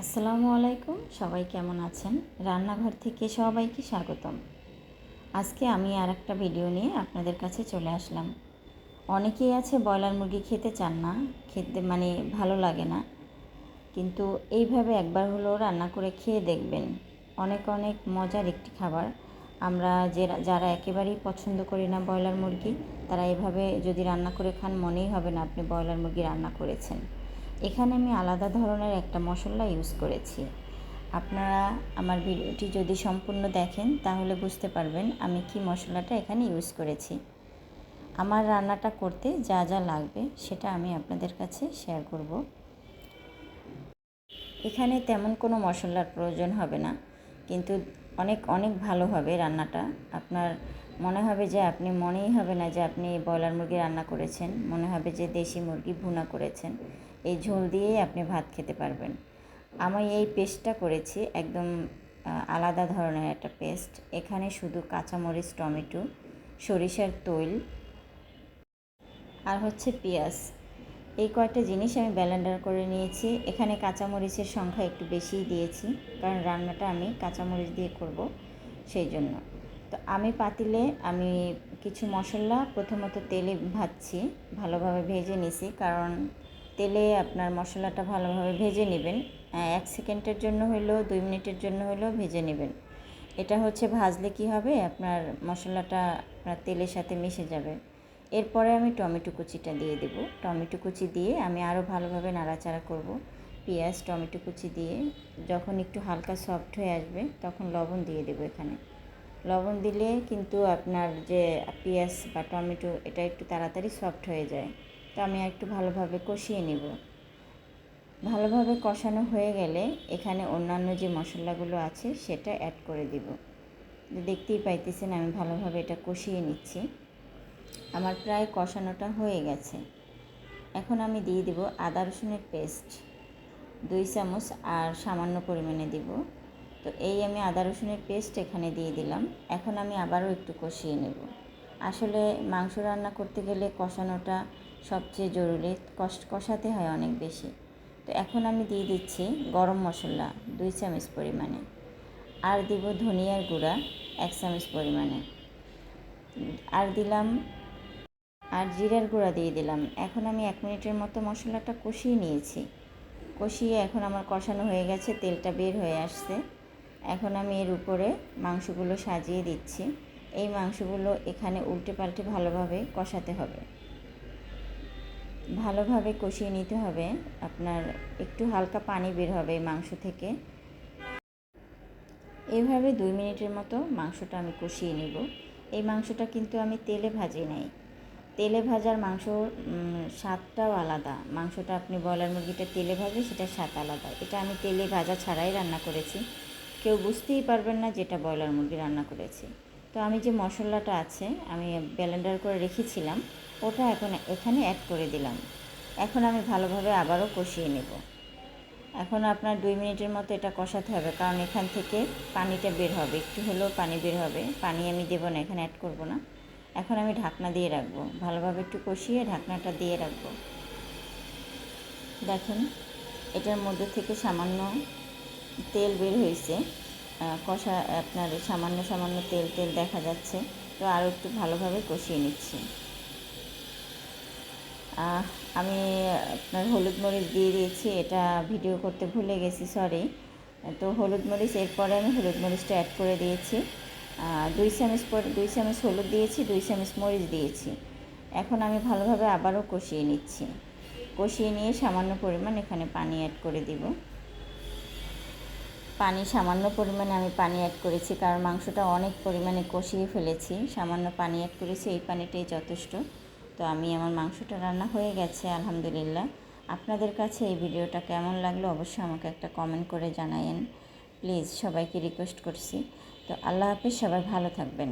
আসসালামু আলাইকুম। সবাই কেমন আছেন? রান্নাঘর থেকে সবাইকে স্বাগতম। আজকে আমি আর একটা ভিডিও নিয়ে আপনাদের কাছে চলে আসলাম। অনেকেই আছে ব্রয়লার মুরগি খেতে চান না, খেতে মানে ভালো লাগে না। কিন্তু এইভাবে একবার হলেও রান্না করে খেয়ে দেখবেন। অনেক অনেক মজার একটি খাবার। আমরা যে যারা একেবারেই পছন্দ করি না ব্রয়লার মুরগি, তারা এভাবে যদি রান্না করে খান, মনেই হবে না আপনি ব্রয়লার মুরগি রান্না করেছেন। এখানে আমি আলাদা ধরনের একটা মশলা ইউজ করেছি। আপনারা আমার ভিডিওটি যদি সম্পূর্ণ দেখেন, তাহলে বুঝতে পারবেন আমি কি মশলাটা এখানে ইউজ করেছি। আমার রান্নাটা করতে যা যা লাগবে, সেটা আমি আপনাদের কাছে শেয়ার করব। এখানে তেমন কোনো মশলার প্রয়োজন হবে না, কিন্তু অনেক অনেক ভালো হবে রান্নাটা। আপনার মনে হবে যে আপনি মনেই হবে না যে আপনি ব্রয়লার মুরগি রান্না করেছেন। মনে হবে যে দেশি মুরগি ভুনা করেছেন। এই ঝোল দিয়েই আপনি ভাত খেতে পারবেন। আমি এই পেস্টটা করেছি, একদম আলাদা ধরনের একটা পেস্ট। এখানে শুধু কাঁচামরিচ, টমেটো, সরিষার তৈল আর হচ্ছে পেঁয়াজ। এই কয়েকটা জিনিস আমি ব্যালেন্ডার করে নিয়েছি। এখানে কাঁচামরিচের সংখ্যা একটু বেশিই দিয়েছি, কারণ রান্নাটা আমি কাঁচামরিচ দিয়ে করব সেই জন্য। তো আমি পাতিলে আমি কিছু মশলা, প্রথমত তেলে ভাজছি, ভালোভাবে ভেজে নিছি। কারণ তেলে আপনার মশলাটা ভালোভাবে ভেজে নেবেন। এক সেকেন্ডের জন্য হলেও দুই মিনিটের জন্য হলেও ভেজে নেবেন। এটা হচ্ছে ভাজলে কি হবে? আপনার মশলাটা আপনার তেলের সাথে মিশে যাবে। এরপরে আমি টমেটো কুচিটা দিয়ে দেব। টমেটো কুচি দিয়ে আমি আরও ভালোভাবে নাড়াচাড়া করব। পেঁয়াজ, টমেটো কুচি দিয়ে যখন একটু হালকা সফট হয়ে আসবে, তখন লবণ দিয়ে দেবো এখানে। লবণ দিলে কিন্তু আপনার যে পেঁয়াজ বা টমেটো, এটা একটু তাড়াতাড়ি সফট হয়ে যায়। তো আমি একটু ভালোভাবে কষিয়ে নেব। ভালোভাবে কষানো হয়ে গেলে এখানে অন্যান্য যে মশলাগুলো আছে, সেটা অ্যাড করে দিব। দেখতেই পাইতেছেন, আমি ভালোভাবে এটা কষিয়ে নিচ্ছি। আমার প্রায় কষানোটা হয়ে গেছে। এখন আমি দিয়ে দিব আদা রসুনের পেস্ট দুই চামচ আর সামান্য পরিমাণে দিব। তো এই আমি আদা রসুনের পেস্ট এখানে দিয়ে দিলাম। এখন আমি আবারও একটু কষিয়ে নেব। আসলে মাংস রান্না করতে গেলে কষানোটা সবচেয়ে জরুরি কষ্ট কষাতে হয় অনেক বেশি। তো এখন আমি দিয়ে দিচ্ছি গরম মশলা দুই চামচ পরিমাণে। আর দিব ধনিয়ার গুঁড়া এক চামচ পরিমাণে। আর দিলাম, আর জিরার গুঁড়া দিয়ে দিলাম। এখন আমি এক মিনিটের মতো মশলাটা কষিয়ে নিয়েছি। কষিয়ে এখন আমার কষানো হয়ে গেছে, তেলটা বের হয়ে আসছে। এখন আমি এর উপরে মাংসগুলো সাজিয়ে দিচ্ছি। এই মাংসগুলো এখানে উল্টে পাল্টে ভালোভাবে কষাতে হবে। ভালোভাবে কষিয়ে নিতে হবে। আপনার একটু হালকা পানি বের হবে এই মাংস থেকে। এইভাবে দুই মিনিটের মতো মাংসটা আমি কষিয়ে নেব। এই মাংসটা কিন্তু আমি তেলে ভাজি নাই। তেলে ভাজার মাংস স্বাদটাও আলাদা। মাংসটা আপনি ব্রয়লার মুরগিটা তেলে ভাজে সেটা স্বাদ আলাদা। এটা আমি তেলে ভাজা ছাড়াই রান্না করেছি। কেউ বুঝতেই পারবেন না যেটা ব্রয়লার মুরগি রান্না করেছি। তো আমি যে মশলাটা আছে, আমি ব্যালেন্ডার করে রেখেছিলাম, ওটা এখন এখানে অ্যাড করে দিলাম। এখন আমি ভালোভাবে আবারও কষিয়ে নেব। এখন আপনার দুই মিনিটের মতো এটা কষাতে হবে, কারণ এখান থেকে পানিটা বের হবে। একটু হলেও পানি বের হবে। পানি আমি দেবো না, এখানে অ্যাড করব না। এখন আমি ঢাকনা দিয়ে রাখব। ভালোভাবে একটু কষিয়ে ঢাকনাটা দিয়ে রাখব। দেখেন, এটার মধ্যে থেকে সামান্য তেল বের হয়েছে। কষা, আপনার সামান্য সামান্য তেল তেল দেখা যাচ্ছে। তো আরও একটু ভালোভাবে কষিয়ে নিচ্ছি। আমি আপনার হলুদ মরিচ দিয়ে দিয়েছি। এটা ভিডিও করতে ভুলে গেছি সরি তো হলুদ মরিচ, এরপরে আমি হলুদ মরিচটা অ্যাড করে দিয়েছি। দুই চামচ দুই চামচ হলুদ দিয়েছি, দুই চামচ মরিচ দিয়েছি। এখন আমি ভালোভাবে আবারও কষিয়ে নিচ্ছি। কষিয়ে নিয়ে সামান্য পরিমাণ এখানে পানি অ্যাড করে দিব। পানি, সামান্য পরিমাণে আমি পানি অ্যাড করেছি, কারণ মাংসটা অনেক পরিমাণে কষিয়ে ফেলেছি। সামান্য পানি অ্যাড করেছি, এই পানিটাই যথেষ্ট। তো আমি আমার মাংসটা রান্না হয়ে গেছে, আলহামদুলিল্লাহ। আপনাদের কাছে এই ভিডিওটা কেমন লাগল অবশ্যই আমাকে একটা কমেন্ট করে জানায়েন। প্লিজ সবাইকে রিকোয়েস্ট করছি। তো আল্লাহ হাফিজ, সবাই ভালো থাকবেন।